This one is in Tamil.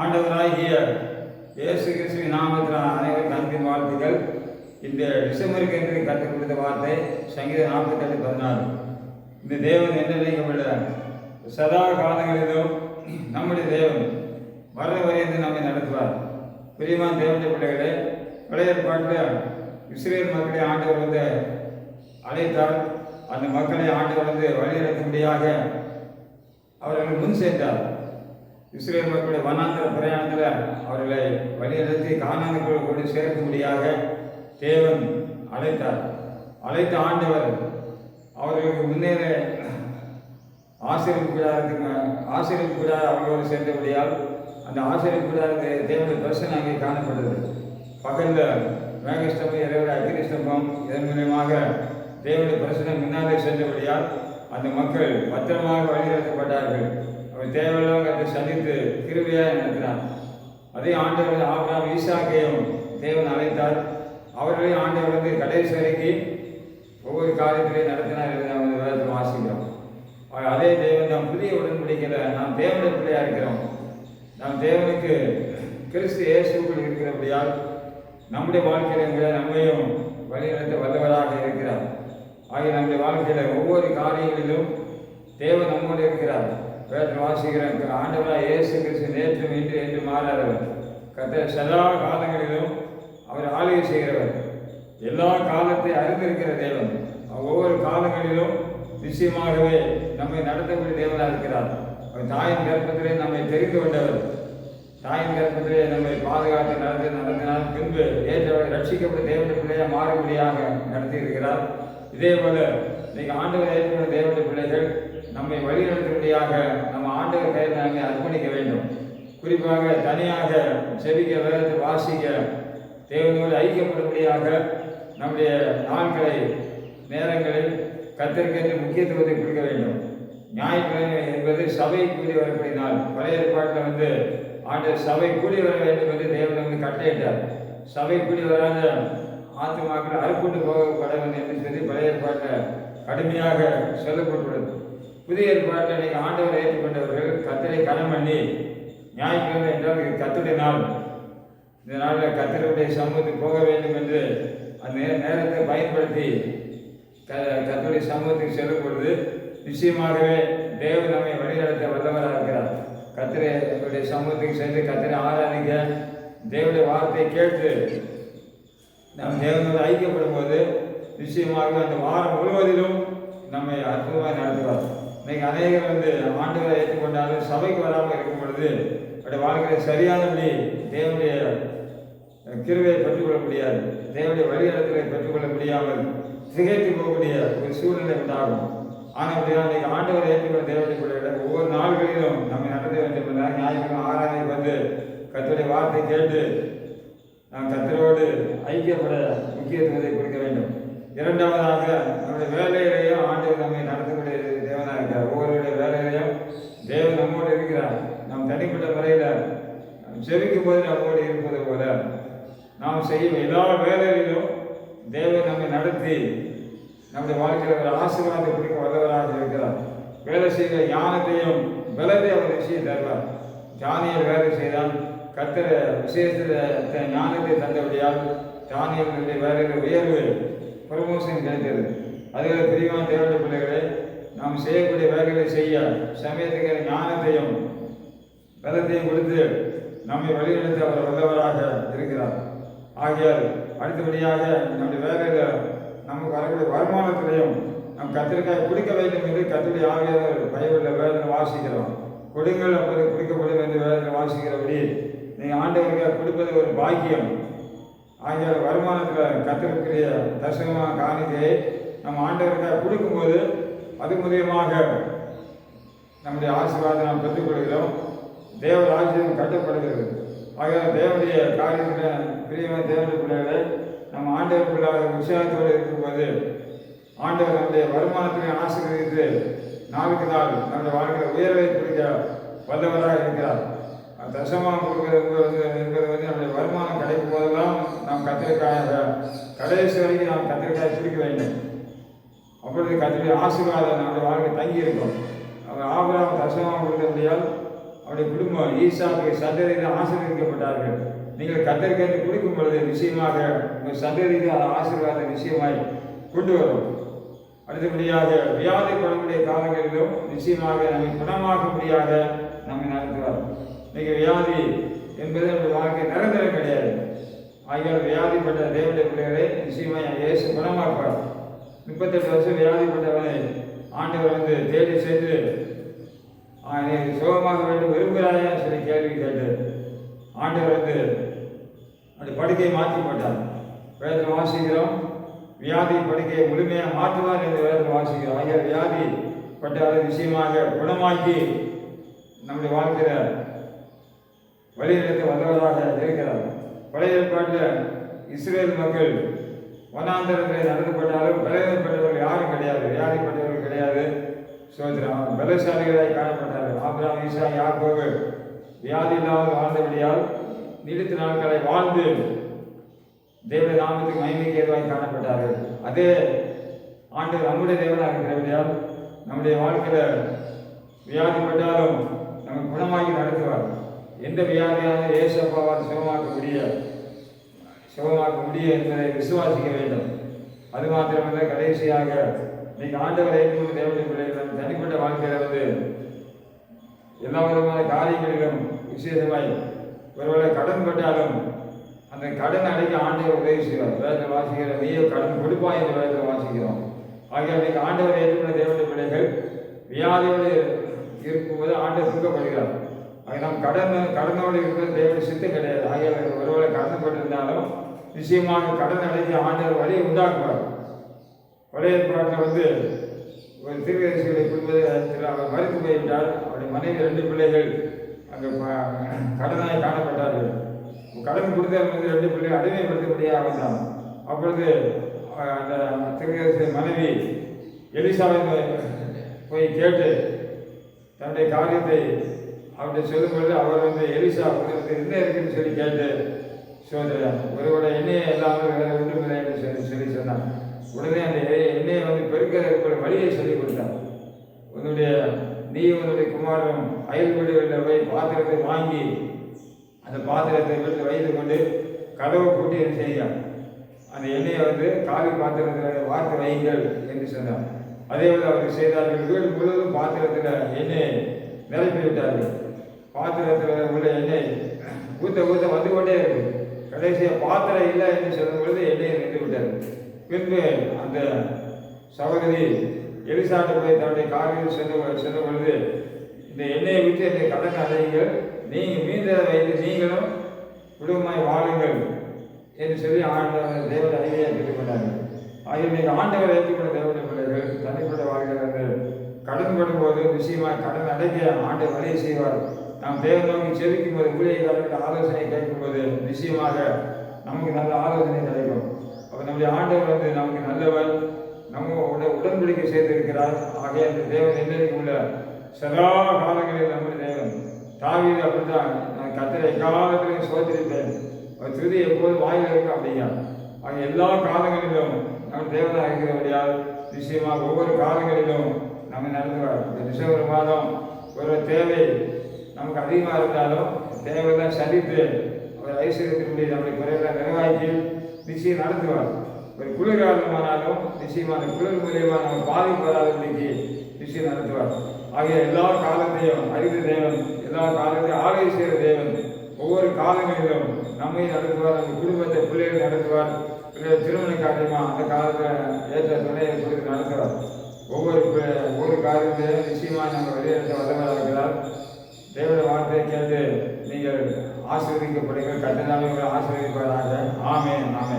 ஆண்டவராகிய இயேசு கிறிஸ்துவின் நாமத்தில் அனைவரும் அன்பின் வாழ்த்துக்கள். இந்த டிசம்பருக்கு என்று கற்றுக் கொடுத்த வார்த்தை சங்கீதம் நாற்பத்தெட்டு பதினாறு. இந்த தேவன் என்ன நினைக்கப்பட சதா காலங்களிலும் நம்முடைய தேவன் வர வரைந்து நம்மை நடத்துவார். பிரியமான தேவனுடைய பிள்ளைகளே பழைய ஏற்பாட்டில் இஸ்ரேல் மக்களை ஆண்டவர் வந்து அழைத்தார். அந்த மக்களை ஆண்டவர் வந்து வழிநடத்தும்படியாக அவர்கள் முன் சென்றார். இஸ்ரேல் மக்களுடைய வனாந்திர பிரயாணத்தில் அவர்களை வழியெடுத்து காணானுக்குள் கொண்டு சேர்க்கும்படியாக தேவன் அழைத்தார். அழைத்த ஆண்டவர் அவர்களுக்கு முன்னேற ஆசிரியர் கூடாரத்துக்கு ஆசிரியர் கூடார அவர்களோடு சேர்ந்தபடியால் அந்த ஆசிரியர் கூடாரத்தை தேவனுடைய தரிசனம் அங்கே காணப்படுது பகலில் மேகஸ்தம்பம் இரவு அக்னி இதன் மூலியமாக தேவனுடைய பிரசனம் முன்னாலே சென்றபடியால் அந்த மக்கள் பத்திரமாக வழிநடத்தப்பட்டார்கள். அவர் தேவையில்லாம அதை சந்தித்து கிருவியாக நடத்தினார் அதே ஆண்டவர் ஆபிரகாம் ஈசாக்கையும் தேவன் அழைத்தார். அவர்களே ஆண்டவர் வந்து கடைசி வரைக்கும் ஒவ்வொரு காரியத்திலையும் நடத்தினார் என்று நாம் இந்த வேதத்தில் வாசிக்கிறோம். அதே தேவன் நாம் புதிய உடன்படிக்கையில் நாம் தேவனுடைய பிள்ளையாக இருக்கிறோம். நாம் தேவனுக்கு கிறிஸ்து இயேசுக்குள் இருக்கிறபடியால் நம்முடைய வாழ்க்கையில் எங்களை நம்மையும் வழிநடத்த வல்லவராக இருக்கிறார். ஆகிய நம்முடைய வாழ்க்கையில் ஒவ்வொரு காரியங்களிலும் தேவன் நம்மோடு இருக்கிறார். வேதத்தில் வாசிக்கிறேன். ஆண்டவராக இயேசு கிறிஸ்து நேற்றும் இன்று என்று மாறாதவர். கத்த எல்லா காலங்களிலும் அவர் ஆளுகை செய்கிறவர். எல்லா காலத்தை அறிந்திருக்கிற தேவன். ஒவ்வொரு காலங்களிலும் நிச்சயமாகவே நம்மை நடத்தக்கூடிய தேவனாக இருக்கிறார். அவர் தாயின் கர்ப்பத்திலே நம்மை தெரிந்து கொண்டவர். தாயின் கர்ப்பத்திலே நம்மை பாதுகாத்து நடந்து நடத்தினால் பின்பு ஏற்றவர் ரட்சிக்கப்பட்ட தேவனுடைய பிள்ளையாக மாறுபடியாக நடத்தி இருக்கிறார் இதே போல இன்னைக்கு ஆண்டவர் ஏற்றுக்கொண்ட தேவனுடைய பிள்ளைகள் நம்மை வழிநடத்தும்படியாக நம்ம ஆண்டவர் கையில் நாங்கள் அர்ப்பணிக்க வேண்டும். குறிப்பாக தனியாக செவிக்க வேதத்தை வாசிக்க தேவனோடு ஐக்கியப்படும்படியாக நம்முடைய நாட்களை நேரங்களில் கத்திற்கென்று முக்கியத்துவத்தை கொடுக்க வேண்டும். ஞாயிற்றுக்கிழமை என்பது சபை கூடி வரக்கூடிய நாள் பழைய ஏற்பாட்டில் வந்து ஆண்டு சபை கூடி வர வேண்டும் என்று தேவன் வந்து கட்டளையிட்டார். சபை கூடி வராத ஆத்துமாக்கள் அறுப்புண்டு போகப்பட வேண்டும் என்று சொல்லி பழைய ஏற்பாட்டில் கடுமையாக சொல்லப்பட்டுள்ளது. புதிய ஏற்பாட்டில் இன்னைக்கு ஆண்டவரை ஏற்றுக்கொண்டவர்கள் கத்தரை கனம் பண்ணி ஞாயிற்றுக்கிழமை என்றால் இது கத்துடைய நாள். இந்த நாளில் கத்தருடைய சமூகத்துக்கு போக வேண்டும் என்று அந்த நேரத்தை பயன்படுத்தி க கத்தருடைய சமூகத்துக்கு செல்லும் பொழுது நிச்சயமாகவே தேவன் நம்மை வழிநடத்த வல்லவராக இருக்கிறார். கத்திரையுடைய சமூகத்துக்கு சென்று கத்திரை ஆராதிக்க தேவனுடைய வார்த்தையை கேட்டு நாம் தேவனோடு ஐக்கியப்படும் போது நிச்சயமாக அந்த வாரம் முழுவதிலும் நம்மை அற்புதமாக நடத்துவார். இன்னைக்கு அநேகர் வந்து ஆண்டுகளை ஏற்றுக்கொண்டாலும் சபைக்கு வராமல் இருக்கும் பொழுது அவருடைய சரியான சரியானபடி தேவனுடைய கிருவையை பெற்றுக்கொள்ள முடியாது தேவனுடைய வழிநடத்தலை பெற்றுக்கொள்ள முடியாமல் திகைத்து போகக்கூடிய ஒரு சூழ்நிலை உண்டாகும். ஆனால் அப்படியா இன்னைக்கு ஆண்டவரை ஏற்றுக்கொள்ள தேவனுடைய பிள்ளைகளை ஒவ்வொரு நாள்களிலும் நம்ம நடத்த வேண்டும் என்றால் ஞாயிற்றுக்கிழமை ஆராய்ச்சி வந்து கத்தருடைய வார்த்தை கேட்டு நாம் கத்தரோடு ஐக்கியப்பட முக்கியத்துவத்தை கொடுக்க வேண்டும். இரண்டாவதாக நம்முடைய வேலையிலேயும் ஆண்டவர் நம்மை நடத்தக்கூடிய தேவனாக இருக்கிறார் ஒவ்வொருடைய வேலையிலையும் தேவன் நம்மோடு இருக்கிறார் நாம் தனிப்பட்ட முறையில் செவிக்கும் போது நம்மோடு இருப்பது போல நாம் செய்யும் எல்லா வேலைகளிலும் தேவன் நம்மை நடத்தி நம்முடைய வாழ்க்கையில் ஒரு ஆசீர்வாதத்தை குறிக்க வல்லவராக இருக்கிறார். வேலை செய்கிற ஞானத்தையும் பலத்தை அவர் விஷயம் தருவார். ஜானிய வேலை செய்தால் கத்திர விசேஷத்தில் ஞானத்தை தந்தபடியால் ஞானியர்களுடைய வேலையில் உயர்வு பிரமோஷன் கிடைத்தது. அதுவே பிரிவான தேவையான பிள்ளைகளே நாம் செய்யக்கூடிய வேலைகளை செய்ய சமயத்துக்கு ஞானத்தையும் பலத்தையும் கொடுத்து நம்மை வழிநடத்த அவர் வல்லவராக இருக்கிறார். ஆகியால் அடுத்தபடியாக நம்முடைய வேலையில் நமக்கு வரக்கூடிய வருமானத்திலையும் நம் கத்திரிக்காய் குடிக்க வேண்டும் என்று கத்திரி ஆவியாளர் பைபிளில் வேதனை வாசிக்கிறோம். கொடுங்கள் அப்போது குடிக்கப்படும் என்று வேதனை வாசிக்கிறபடி நீங்கள் ஆண்டவருக்காக கொடுப்பது ஒரு பாக்கியம். ஆகிய வருமானத்தில் கத்திருக்கிற தரிசனமாக காணிக்கையை நம்ம ஆண்டவருக்காக கொடுக்கும்போது அது மூலியமாக நம்முடைய ஆசீர்வாதம் நாம் பெற்றுக்கொள்கிறோம். தேவ ராஜ்யம் கட்டப்படுகிறது. ஆகிய தேவனுடைய காரியத்தில் பிரியமான தேவனுடைய பிள்ளைகளை நம்ம பிள்ளை உற்சாகத்தோடு இருக்கும்போது ஆண்டவர் நம்முடைய வருமானத்தினை ஆசீர்வதித்து நாளுக்கு நாள் நம்முடைய வாழ்க்கையில் உயர்வை குறிக்க வல்லவராக இருக்கிறார். அந்த தசமாக கொடுக்கிறது என்பது வந்து நம்முடைய வருமானம் கிடைக்கும் போதெல்லாம் நாம் கத்திரிக்காயாக கடைசி வரைக்கும் நாம் கத்திரிக்காய் பிடிக்க வேண்டும். அப்பொழுது கத்திரி ஆசீர்வாதம் நம்முடைய வாழ்க்கை தங்கி இருக்கும் அவர் ஆபராம் தசமாக கொடுக்க முடியாது அவருடைய குடும்பம் ஈசாவுடைய சந்ததியில் ஆசீர்வதிக்கப்பட்டார்கள். நீங்கள் கத்தரிக்கை குடிக்கும் பொழுது நிச்சயமாக உங்கள் சந்ததியில் அது ஆசீர்வாத நிச்சயமாய் கொண்டு வரும். அடுத்தபடியாக வியாதிப்படக்கூடிய காலங்களிலும் நிச்சயமாக நம்மை முடியாத நம்மை நடத்துவார். இன்னைக்கு வியாதி என்பது நம்முடைய வாழ்க்கை நிரந்தரம் கிடையாது. ஆகியால் வியாதிப்பட்ட தேவடைய பிள்ளைகளை நிச்சயமாக இயேசு குணமாக்குவார். முப்பத்தெட்டு வருஷம் வியாதிப்பட்டவனை ஆண்டவர் வந்து தேடி சென்று பார்க்க வேண்டும் விரும்புகிறாயா சொல்லி கேள்வி கேட்டு ஆண்டு வந்து அந்த படுக்கையை மாற்றி போட்டார் வேதத்தில் வாசிக்கிறோம் வியாதி படுக்கையை முழுமையாக மாற்றுவார் என்று வேதத்தில் வாசிக்கிறோம். ஆகிய வியாதி பட்டாத விஷயமாக குணமாக்கி நம்முடைய வாழ்க்கையில் வழிநடத்த வல்லவராக இருக்கிறார். பழைய ஏற்பாட்டில் இஸ்ரேல் மக்கள் வனாந்தரத்தில் நடத்தப்பட்டாலும் பலவீனப்பட்டவர்கள் யாரும் கிடையாது. வியாதிப்பட்டவர்கள் கிடையாது. சோதரம் பலசாலிகளாய் ஈசா யாக்கோவு வியாதி இல்லாமல் வாழ்ந்தபடியால் நீடித்த நாட்களை வாழ்ந்து தேவ நாமத்துக்கு மகிமைக்கு ஏதுவாய் காணப்பட்டார்கள். அதே ஆண்டு நம்முடைய தேவனாக இருக்கிறபடியால் நம்முடைய வாழ்க்கையில் வியாதிப்பட்டாலும் நம்ம குணமாக்கி நடத்துவார். எந்த வியாதியான ஏசப்பாவால் சுகமாக்க முடிய சுகமாக்க முடியும் என்பதை விசுவாசிக்க வேண்டும். அது மாத்திரமல்ல கடைசியாக இன்னைக்கு ஆண்டவரை ஏற்றுக்கொண்டு தேவனுடைய பிள்ளைகள் தனிப்பட்ட வாழ்க்கையில் வந்து எல்லா விதமான காரியங்களிலும் விசேஷமாய் ஒருவேளை கடன் பட்டாலும் அந்த கடன் அடைக்க ஆண்டவர் உதவி செய்வார் வேதத்தில் வாசிக்கிற நீயோ கடன் கொடுப்பாய் என்று வேதத்தில் வாசிக்கிறோம். ஆகிய அன்றைக்கு ஆண்டவரை ஏற்றுக்கொண்ட தேவனுடைய பிள்ளைகள் வியாதியோடு இருக்கும்போது ஆண்டவர் துக்கப்படுகிறார். ஆகிய நாம் கடன் கடனோடு இருக்கிறது தேவனுடைய சித்தம் கிடையாது. ஆகிய ஒருவேளை கடன் பட்டிருந்தாலும் நிச்சயமாக கடன் அடைக்க ஆண்டவர் வழியை உண்டாக்குவார். பழைய ஏற்பாட்டில் வந்து ஒரு திருவரிசிகளை குடும்பத்தில் அவர் மறுத்து போய்விட்டார் அவருடைய மனைவி ரெண்டு பிள்ளைகள் அங்கே கடனாய் காணப்பட்டார்கள். கடன் கொடுத்தவர் வந்து ரெண்டு பிள்ளைகள் அடிமைப்படுத்தபடியாக வந்தான் அப்பொழுது அந்த திருவரிசி மனைவி எலிசாவை போய் கேட்டு தன்னுடைய காரியத்தை அவர்கிட்ட சொல்லும் அவர் வந்து எலிசா உங்களுக்கு என்ன இருக்குன்னு சொல்லி கேட்டு சோதரன் ஒருவரோட எண்ணெயை எல்லாமே வேலை ஒன்றும் என்று சொல்லி சொல்லி சொன்னான் உடனே அந்த எண்ணெயை வந்து பெருக்கிற வழியை சொல்லி கொடுத்தான் உன்னுடைய நீ உன்னுடைய குமாரம் அயல் வீடுகளில் போய் பாத்திரத்தை வாங்கி அந்த பாத்திரத்தை வீட்டில் வைத்து கொண்டு கதவை கூட்டி என்ன செய்தான் அந்த எண்ணெயை வந்து காவி பாத்திரத்தில் வார்த்து வையுங்கள் என்று சொன்னார். அதே போல் அவர்கள் செய்தார்கள். வீடு முழுவதும் பாத்திரத்தில் எண்ணெயை நிரப்பி விட்டார்கள். பாத்திரத்தில் உள்ள எண்ணெய் ஊத்த ஊத்த வந்து கொண்டே இருக்கு கடைசியாக பாத்திரம் இல்லை என்று சொல்லும் பொழுது எண்ணெயை நின்று விட்டார் பின்பு அந்த சகோதரி எலிசாட்டு போய் தன்னுடைய காரில் சென்று சென்ற பொழுது இந்த எண்ணெயை விட்டு என்னை கடன் அடையுங்கள் நீங்கள் மீந்ததை வைத்து நீங்களும் குடும்பமாய் வாழுங்கள் என்று சொல்லி ஆண்டவர் தேவன் அறிவியை கேட்டுக்கொண்டார்கள் ஆகிய நீங்கள் ஆண்டவர் ஏற்றுக்கொண்ட தேவனுடைய பிள்ளைகள் தனிப்பட்ட வாழ்க்கையில் வந்து கடன் படும்போது நிச்சயமாக கடன் அடைக்க ஆண்டு வழியை செய்வார். நாம் தேவன் செவிக்கும் போது ஊழியர்களுக்கு ஆலோசனை கேட்கும்போது நிச்சயமாக நமக்கு நல்ல ஆலோசனை கிடைக்கும். அப்போ நம்முடைய ஆண்டவர் வந்து நமக்கு நல்லவர் நம்ம உட- உடன்படிக்கை செய்திருக்கிறார். ஆகிய அந்த தேவன் என்னைக்கு உள்ள சதா காலங்களில் நம்முடைய தேவன். தாவி அப்படித்தான். நான் கத்திரை காலத்திலையும் சோதரிப்பேன் அவர் திருதி எப்போது வாயில் இருக்கும் அப்படிங்க ஆக எல்லா காலங்களிலும் நம்ம தேவனாக இருக்கிறபடியால் நிச்சயமாக ஒவ்வொரு காலங்களிலும் நம்ம நடத்துவார். இந்த டிசம்பர் மாதம் ஒரு தேவை. நமக்கு அதிகமாக இருந்தாலும் தேவையெல்லாம் சந்தித்து அவர் ஐஸ்வர்யத்தினுடைய நம்முடைய குறைகளை நிறைவாக்கி நிச்சயம் நடத்துவார். ஒரு குளிர்காலமானாலும் நிச்சயமாக அந்த குளிர் மூலியமாக நம்ம பாதிப்பு வராதபடிக்கு நிச்சயம் நடத்துவார். ஆகிய எல்லா காலத்தையும் அறிந்த தேவன் எல்லா காலத்தையும் ஆலய செய்கிற தேவன் ஒவ்வொரு காலங்களிலும் நம்மை நடத்துவார் நம்ம குடும்பத்தை பிள்ளைகள் நடத்துவார். திருமண காரியமாக அந்த காலத்தில் ஏற்ற துணையை கொடுத்து நடத்துவார். ஒவ்வொரு ஒவ்வொரு காரியத்தையும் நிச்சயமாக நம்ம வெளியேற்ற வல்லவராக இருக்கிறார் தேவனுடைய நீங்கள் ஆசீர்வதிக்கப்படுங்கள். கட்டணாமல் ஆசீர்வதிப்பதாக ஆமே ஆமே